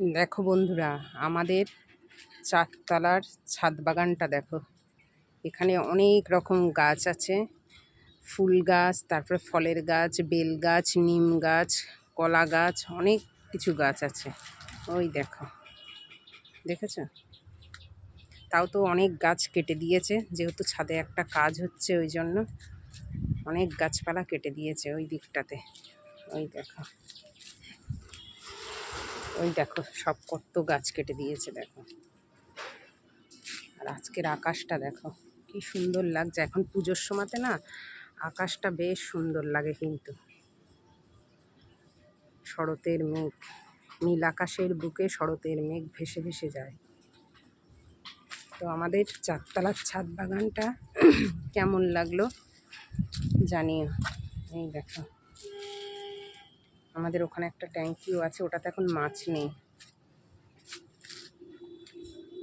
দেখো বন্ধুরা, আমাদের চারতলার ছাদ বাগানটা দেখো। এখানে অনেক রকম গাছ আছে। ফুল গাছ, তারপরে ফলের গাছ, বেল গাছ, নিম গাছ, কলা গাছ, অনেক কিছু গাছ আছে। ওই দেখো, দেখেছ? তাও তো অনেক গাছ কেটে দিয়েছে, যেহেতু ছাদে একটা কাজ হচ্ছে ওই জন্য। অনেক গাছপালা কেটে দিয়েছে ওই দিকটাতে। ওই দেখো। ওই দেখো সব কত গাছ কেটে দিয়েছে, দেখো। আর আজকের আকাশটা দেখো, কি সুন্দর লাগছে। এখন পুজোর সময়তে না আকাশটা বেশ সুন্দর লাগে কিন্তু। শরতের মেঘ, নীল আকাশের বুকে শরতের মেঘ ভেসে ভেসে যায়। তো আমাদের চারতলার ছাদ বাগানটা কেমন লাগল জানিও। এই দেখো। আমাদের ওখানে একটা ট্যাঙ্কিও আছে ওটাতে এখন মাছ নেই।